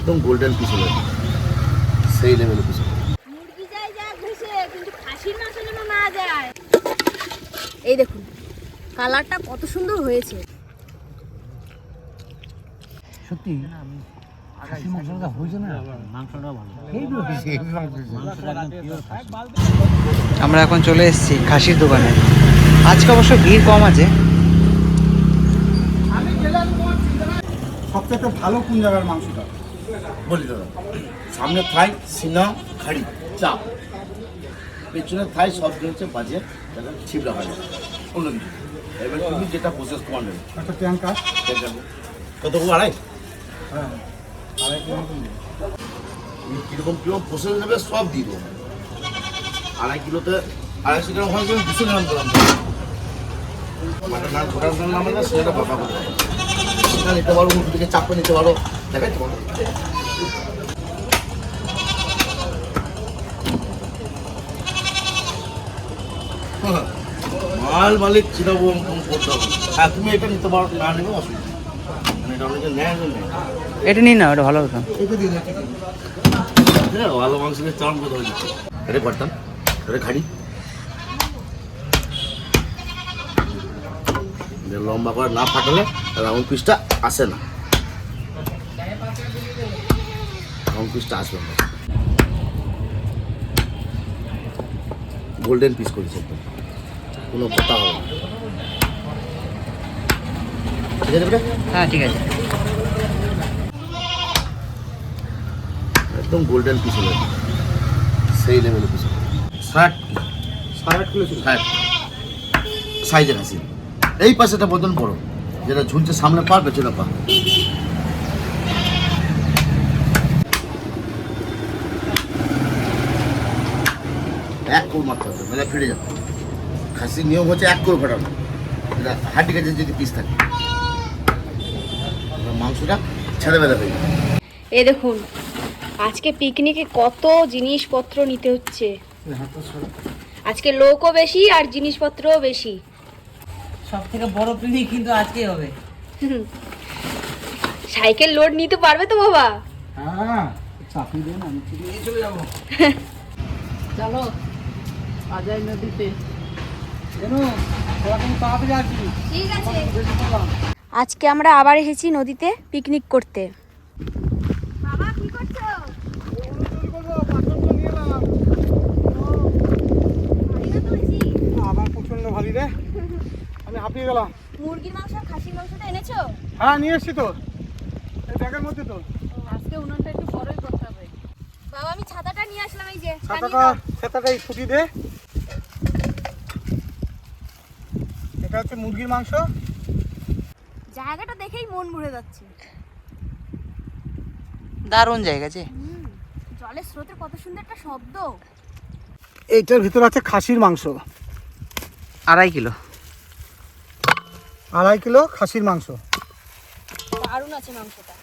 একদম golden piece হয়ে সেই লেভেলের পিস মুরগি যায় যা ঘুষে কিন্তু খাসির মাংস যেন না যায়। এই দেখুন কালারটা কত সুন্দর হয়েছে। সত্যি? মাংসটা হয়েছে না? মাংসটা ভালো। মাংসটা একদম পিওর খাসি। আমরা এখন চলে এসেছি খাসির দোকানে। আজকে অবশ্য ভিড় কম আছে। সবথেকে ভালো কোন জায়গার মাংসটা? বলি দাদা সামনে থাই সিনা খাড়ি চাপ পেছনে থাই সব হচ্ছে বাজে তাহলে ছিপ রাখা যায় অন্য কিছু এবার তুমি যেটা প্রসেস তোমার নেবে। একটা ট্যাঙ্কার কত আড়াই? হ্যাঁ আড়াই কীরকম কীরকম প্রসেস নেবে সব দিয়ে দেবো। আড়াই কিলোতে আড়াইশো গ্রাম হয় দুশো গ্রাম গ্রাম মানে না ঘোরার জন্য না সেটা বাবা করতে পারো। নিতে পারো উল্টো দিকে চাপে নিতে পারো। তোমার মাল মালিক চিনাবো করতে হবে। হ্যাঁ তুমি এটা নিতে পারো না নেবে অসুবিধা। মানে এটা নেয় না এটা নিন না ওটা ভালো হতো। হ্যাঁ ভালো মাংসের করতে হয়ে যাচ্ছে এটা করতাম এটা খাড়ি। লম্বা করে না ফাটালে রাউন্ড পিসটা আসে না। না। গোল্ডেন পিস করেছে একদম। কোনো কথা হবে না। ঠিক আছে বেটা? হ্যাঁ ঠিক আছে। একদম গোল্ডেন পিস যাবে সেই লেভেলের পিস ষাট আট কিলো ষাট সাইজের হাসি এই পাশেটা বদন বড়। যেটা ঝুলছে সামনে পা পেছনে পা এক কোর মারতে হবে মানে ফিরে যাবে। খাসির নিয়ম হচ্ছে এক কোর ফাটানো। এটা হাড্ডি কাছে যদি পিস থাকে। মাংসটা ছেড়ে বেলা যাবে। এই দেখুন আজকে পিকনিকে কত জিনিসপত্র নিতে হচ্ছে। আজকে লোকও বেশি আর জিনিসপত্রও বেশি। সব থেকে বড় পিকনিক কিন্তু আজকেই হবে। সাইকেল লোড নিতে পারবে তো বাবা? হ্যাঁ চাপিয়ে দেন আমি চলে যাব। চলো। অজয় নদীতে। আজকে আমরা আবার এসেছি নদীতে পিকনিক করতে। আমি হাঁপিয়ে গেলাম। মুরগির মাংস আর খাসির মাংসটা এনেছো? হ্যাঁ নিয়ে এসছি তো। এই ব্যাগের মধ্যে তো। আজকে উনুনটা একটু বড়ই করতে হবে। বাবা আমি ছাতাটা নিয়ে আসলাম এই যে। ছাতাটা ছাতাটা ছুটি দে। এটা হচ্ছে মুরগির মাংস। জায়গাটা দেখেই মন ভরে যাচ্ছে। দারুণ জায়গা যে। জলের স্রোতের কত সুন্দর একটা শব্দ। এইটার ভিতরে আছে খাসির মাংস। আড়াই কিলো। আড়াই কিলো খাসির মাংস। দারুণ আছে মাংসটা।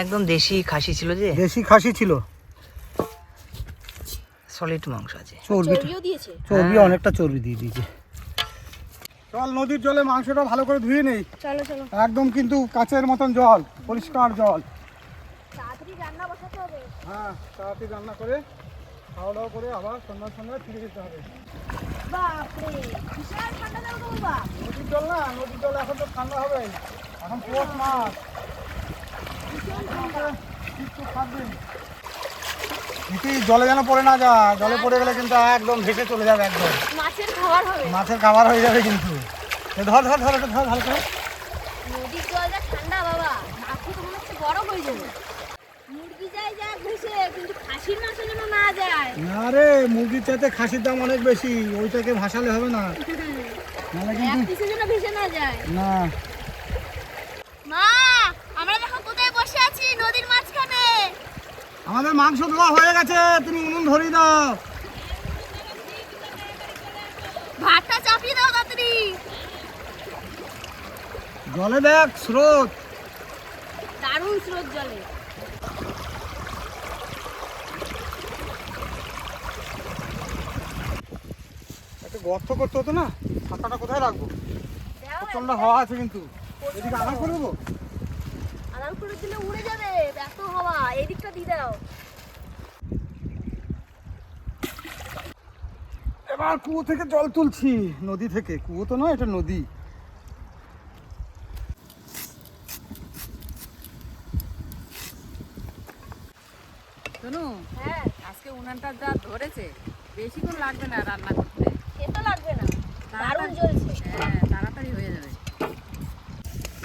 একদম দেশি খাসি ছিল যে। দেশি খাসি ছিল। সলিড মাংস আছে। চর্বি। চর্বিও দিয়েছে। চর্বি হ্যাঁ। অনেকটা চর্বি দিয়ে দিয়েছে। চল নদীর জলে মাংসটা ভালো করে ধুয়ে নেই। চলো চলো। একদম কিন্তু কাচের মতন জল পরিষ্কার জল। তাড়াতাড়ি রান্না বসাতে হবে। হ্যাঁ তাড়াতাড়ি রান্না করে খাওয়া দাওয়া করে আবার সন্ধ্যার সন্ধ্যায় ফিরে যেতে হবে। বাপরে বিশাল ঠান্ডা বাবা? নদীর জল না নদীর জল এখন তো ঠান্ডা হবে। এখন পৌষ মাস। থাকবেন জলে যেন পড়ে না যা জলে পড়ে গেলে কিন্তু একদম ভেসে চলে যাবে একদম। মাছের খাবার হবে। মাছের খাবার হয়ে যাবে কিন্তু। ধর ধর ধর ধর ভালো করে নদীর জল ঠান্ডা বাবা। মাছ তো মনে হচ্ছে বড় হয়ে যাবে। মুরগি যায় যা ঘুষে কিন্তু খাসির মাংস যেন না যায়। না রে মুরগির চাইতে খাসির দাম অনেক বেশি। ওইটাকে ভাসালে হবে না। নাহলে এক কিন্তু পিসের ভেসে না যায়। না মা আমরা দেখো কোথায় বসে আছি নদীর মাঝখানে আমাদের মাংস ধোয়া হয়ে গেছে তুমি উনুন ধরিয়ে দাও। ভাতটা চাপিয়ে দাও তাড়াতাড়ি। জলে দেখ স্রোত। দারুণ স্রোত জলে। একটা গর্ত করতে হতো না? ছাতাটা কোথায় রাখব? প্রচণ্ড হাওয়া আছে কিন্তু। এদিকে আনা করে দেবো? আরাম করে দিলে উড়ে যাবে। এত হাওয়া। এই দিকটা দিয়ে দাও। এবার কুয়ো থেকে জল তুলছি। নদী থেকে। কুয়ো তো নয় এটা নদী। শোনো হ্যাঁ। আজকে উনানটা যা ধরেছে বেশিক্ষণ লাগবে না রান্না করতে। লাগবে না। দারুণ জ্বলছে। হ্যাঁ তাড়াতাড়ি হয়ে যাবে।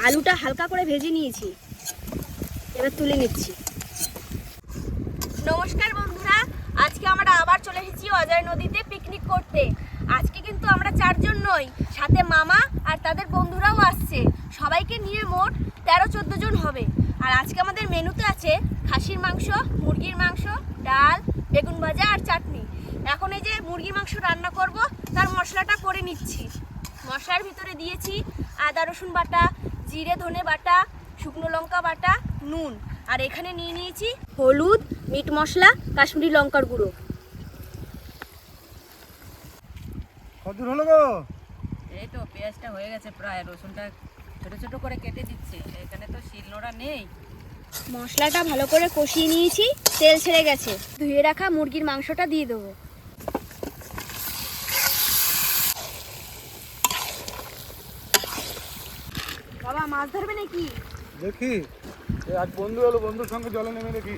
আলুটা হালকা করে ভেজে নিয়েছি। এবার তুলে নিচ্ছি। নমস্কার বন্ধুরা, আজকে আমরা আবার চলে এসেছি অজয় নদীতে পিকনিক করতে। আজকে কিন্তু আমরা চারজন নই, সাথে মামা আর তাদের বন্ধুরাও আসছে। সবাইকে নিয়ে মোট তেরো চোদ্দ জন হবে। আর আজকে আমাদের মেনুতে আছে খাসির মাংস, মুরগির মাংস, ডাল, বেগুন ভাজা আর চাটনি। এখন এই যে মুরগির মাংস রান্না করব, তার মশলাটা করে নিচ্ছি। মশলার ভিতরে দিয়েছি আদা রসুন বাটা, জিরে ধনে বাটা, শুকনো লঙ্কা বাটা নুন। আর এখানে নিয়ে নিয়েছি হলুদ মিট মশলা কাশ্মীরি লঙ্কার গুঁড়ো। কদূর হলো গো? এই তো পেঁয়াজটা হয়ে গেছে প্রায় রসুনটা ছোট ছোট করে কেটে দিচ্ছে। এখানে তো শিলনোড়া নেই। মশলাটা ভালো করে কষিয়ে নিয়েছি তেল ছেড়ে গেছে। ধুয়ে রাখা মুরগির মাংসটা দিয়ে দেবো। বাবা মাছ ধরবে নাকি? দেখি? এই আজ বন্ধু হলো বন্ধুর সঙ্গে জলে নেমে দেখি।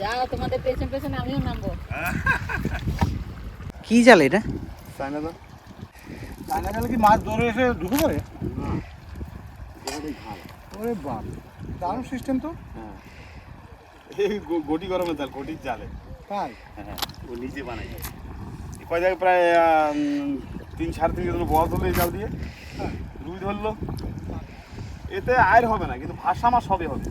যাও তোমাদের পেছন পেছনে আমিও নামবো। কি জাল এটা? চায়না তো চায়না গেলে কি মাছ ধরে এসে ঢুকে পড়ে? ওরে বাপ দারুণ সিস্টেম তো। এই গটি গরমে তার গটির জালে। তাই? হ্যাঁ ও নিজে বানাই কয় জায়গায় প্রায় তিন সাড়ে তিন বড় ধরলো এই জাল দিয়ে। ধরলো এতে আয়ের হবে না কিন্তু ভাষা মাছ হবে। হবে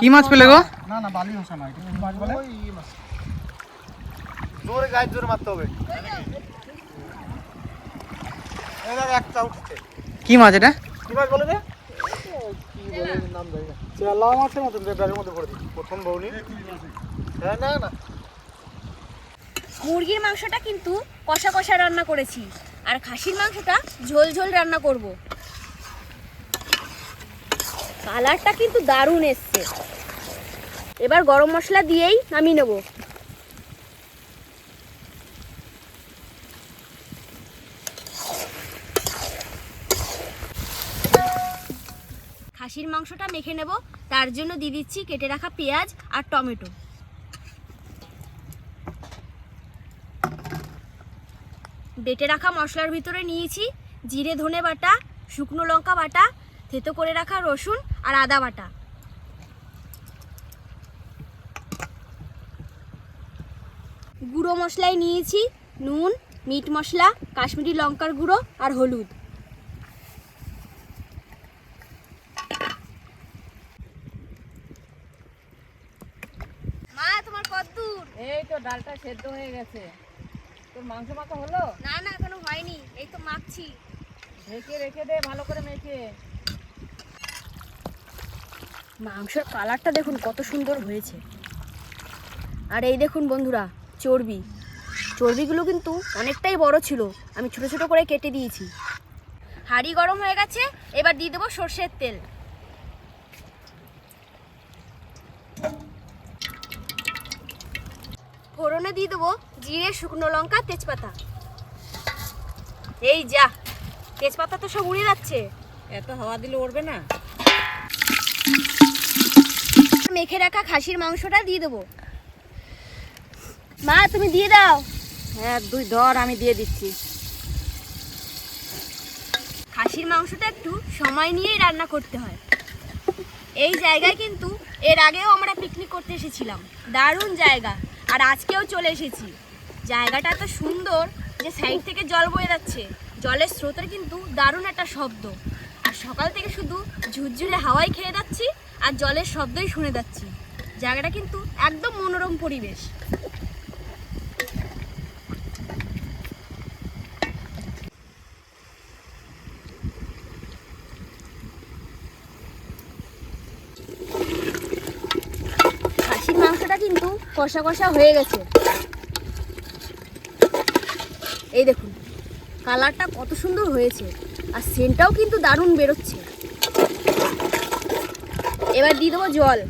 কি মাছ পেলে গো? না না বালি ভাষা এটা মাছ বলে? জোরে গায়ে জোরে মারতে হবে। দেখ একটা উঠছে। কি মাছ এটা? কি মাছ বলে রে? কি বলে নাম জানি না চেলা মাছের মতন রে ব্যাগের মধ্যে দিচ্ছি প্রথম বউনি হ্যাঁ না না। মুরগির মাংসটা কিন্তু কষা কষা রান্না করেছি। আর খাসির মাংসটা ঝোল ঝোল রান্না করব। কালারটা কিন্তু দারুণ এসছে। এবার গরম মশলা দিয়েই নামিয়ে নেব। খাসির মাংসটা মেখে নেব। তার জন্য দিয়ে দিচ্ছি কেটে রাখা পেঁয়াজ আর টমেটো। বেটে রাখা মশলার ভিতরে নিয়েছি জিরে, ধনে বাটা, শুকনো লঙ্কা বাটা, থেতো করে রাখা রসুন আর আদা বাটা। গুঁড়ো মশলায় নিয়েছি নুন, মিট মশলা, কাশ্মীরি লঙ্কার গুঁড়ো আর হলুদ। মা, তোমার এই তো ডালটা সেদ্ধ হয়ে গেছে। তোর মাংস মাখা হলো? না না এখনও হয়নি। এই তো মাখছি। ঢেকে রেখে দে ভালো করে মেখে। মাংসের কালারটা দেখুন কত সুন্দর হয়েছে। আর এই দেখুন বন্ধুরা চর্বি। চর্বিগুলো কিন্তু অনেকটাই বড় ছিল। আমি ছোট ছোট করে কেটে দিয়েছি। হাঁড়ি গরম হয়ে গেছে এবার দিয়ে দেবো সর্ষের তেল। ফোড়নে দিয়ে দেবো জিরে শুকনো লঙ্কা তেজপাতা। এই যা তেজপাতা তো সব উড়ে যাচ্ছে। এত হাওয়া দিলে উড়বে না। মেখে রাখা খাসির মাংসটা দিয়ে দেবো। মা তুমি দিয়ে দাও। হ্যাঁ দুই ধর আমি দিয়ে দিচ্ছি। খাসির মাংসটা একটু সময় নিয়েই রান্না করতে হয়। এই জায়গায় কিন্তু এর আগেও আমরা পিকনিক করতে এসেছিলাম। দারুণ জায়গা। আর আজকেও চলে এসেছি। জায়গাটা এত সুন্দর যে সাইড থেকে জল বয়ে যাচ্ছে। জলের স্রোতের কিন্তু দারুণ একটা শব্দ। আর সকাল থেকে শুধু ঝুরঝুরে হাওয়াই খেয়ে যাচ্ছি আর জলের শব্দই শুনে যাচ্ছি। জায়গাটা কিন্তু একদম মনোরম পরিবেশ খাসির মাংসটা কিন্তু কষা কষা হয়ে গেছে। এই দেখুন কালারটা কত সুন্দর হয়েছে আর সেন্টটাও কিন্তু দারুণ বেরোচ্ছে। এবার দিয়ে দেবো জল।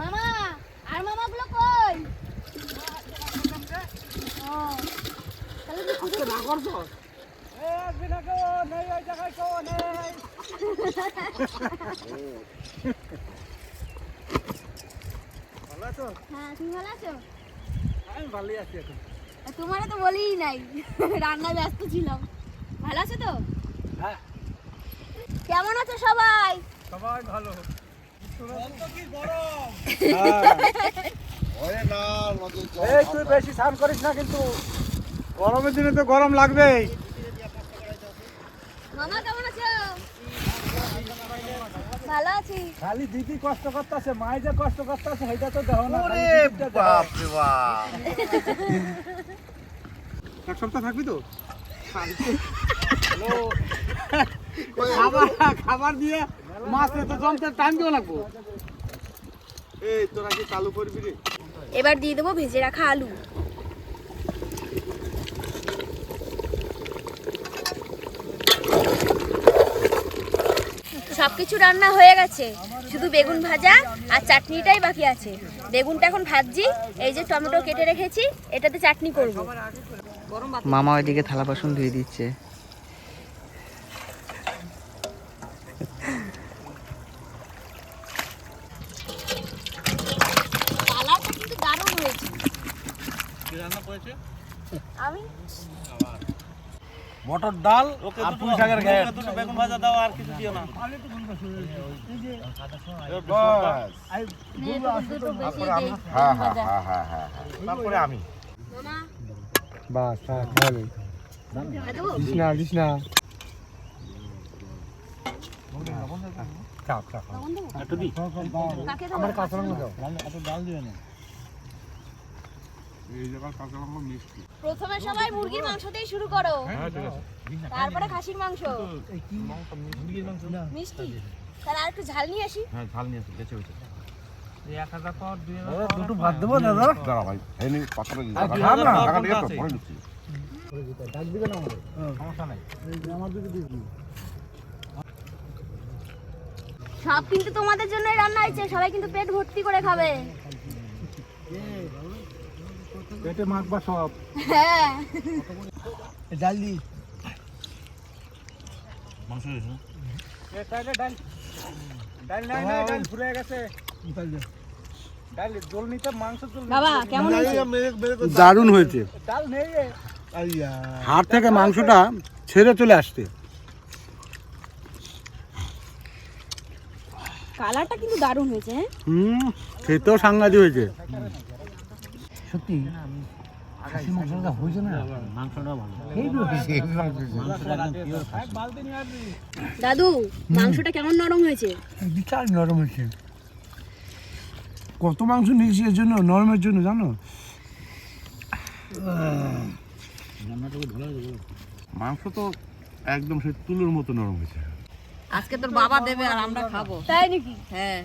মামা আর মামাগুলো কই? ও, তাহলে খুঁজে- হ্যাঁ তুমি ভালো আছো? আমি ভালোই আছি এখন। তোমারে তো বলিই নাই রান্না ব্যস্ত ছিলাম। ভালো আছো তো? হ্যাঁ। কেমন আছো সবাই? সবাই ভালো। এই তুই বেশি স্নান করিস না কিন্তু। গরমের দিনে তো গরম লাগবেই। মামা কেমন আছো ভালো আছি। খালি দিদি কষ্ট করতেছে মাই যে কষ্ট করতেছে সেটা তো দেখো না ওরে বাপ রে বাপ। এক সপ্তাহ থাকবি তো? খাবার খাবার দিয়ে মাছ তো জমতে টাইম দিও লাগবো। এই তোরা কি চালু করবি রে? এবার দিয়ে দেবো ভেজে রাখা আলু। সব কিছু রান্না হয়ে গেছে। শুধু বেগুন ভাজা আর চাটনিটাই বাকি আছে। বেগুনটা এখন ভাজছি এই যে টমেটো কেটে রেখেছি এটাতে চাটনি করব। মামা ওইদিকে থালা বাসন ধুয়ে দিচ্ছে। দারুণ হয়েছে। আমি? মটর ডাল আর পুঁই শাকের ঘ্যাট দুটো বেগুন ভাজা দাও আর কিছু দিও না নে, তারপরে আমি বাস হ্যাঁ আর দেবো? দিস না দিস না চাপ চাপ লবণ দেবো? একটু কাঁচা লঙ্কা প্রথমে সবাই মুরগির মাংস দিয়ে শুরু করো। তারপরে খাসির মাংস। মিষ্টি? তাহলে আর একটু ঝাল নিয়ে আসি। হ্যাঁ ঝাল নিয়ে আসো বেঁচে বেঁচে। দুটো ভাত দেবো দাদা। দাঁড়া ভাই এই নি পাত্রে দিই আর খান না। টাকা দিয়ে তো পরে নিচ্ছি। ডাক দিবে না আমাদের সমস্যা নাই। আমার দিকে দিবি সব কিন্তু তোমাদের জন্যই রান্না হয়েছে সবাই কিন্তু পেট ভর্তি করে খাবে। পেটে মাখবা সব? হ্যাঁ। ডাল দি। মাংস হয়েছে ডাল ডাল। ডাল নাই নাই ডাল ফুরে গেছে। ডাল জল নিতে মাংস জল বাবা কেমন হয়েছে? দারুণ হয়েছে। ডাল নেই রে। হাড় থেকে মাংসটা ছেড়ে চলে আসছে। কালারটা কিন্তু দারুণ হয়েছে হ্যাঁ? হুম খেতেও সাংঘাতিক হয়েছে। সত্যি? খাসির মাংসটা হয়েছে না? মাংসটা ভালো। আসবি। দাদু মাংসটা কেমন নরম হয়েছে? বিশাল নরম হয়েছে। কত মাংস নিয়েছি এর জন্য? নরমের জন্য জানো? মাংস তো একদম সে তুলোর মতো নরম হয়েছে। আজকে তোর বাবা দেবে আর আমরা খাব। তাই নাকি? হ্যাঁ।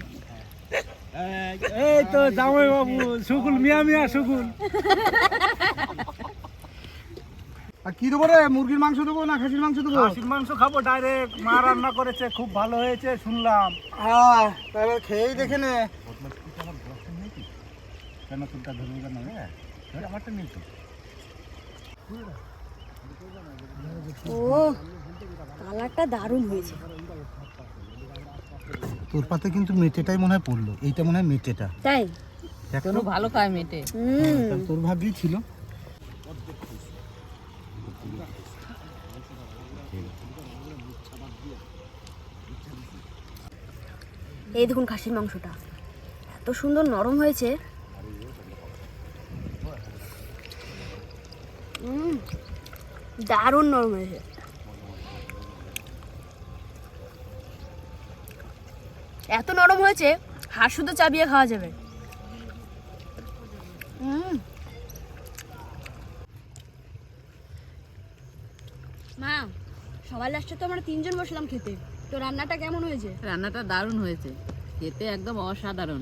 এই তো জামাই বাবু সুকুল মিয়া মিয়া সুকুল আর কি দেবো রে? মুরগির মাংস দেবো না খাসির মাংস দেবো? খাসির মাংস খাব ডাইরেক্ট মা রান্না করেছে খুব ভালো হয়েছে শুনলাম। হ্যাঁ তাহলে খেয়েই দেখে নে। কেন তোরটা ধরবো কেন রে? আমারটা নেই তো ও কালারটা দারুণ হয়েছে। তোর পাতে কিন্তু মেটেটাই মনে হয় পড়ল। এইটা মনে হয় মেটেটা। তাই? তোর ভালো খায় মেটে। হুম। তোর ভাগ্যেই ছিল। এই দেখুন খাসির মাংসটা। এত সুন্দর নরম হয়েছে। উম, দারুণ নরম হয়েছে। এত নরম হয়েছে, হাড় শুধু চাবিয়ে খাওয়া যাবে। মা, সবার লাস্টে তো আমরা তিনজন বসলাম খেতে। তো রান্নাটা কেমন হয়েছে? রান্নাটা দারুণ হয়েছে। খেতে একদম অসাধারণ।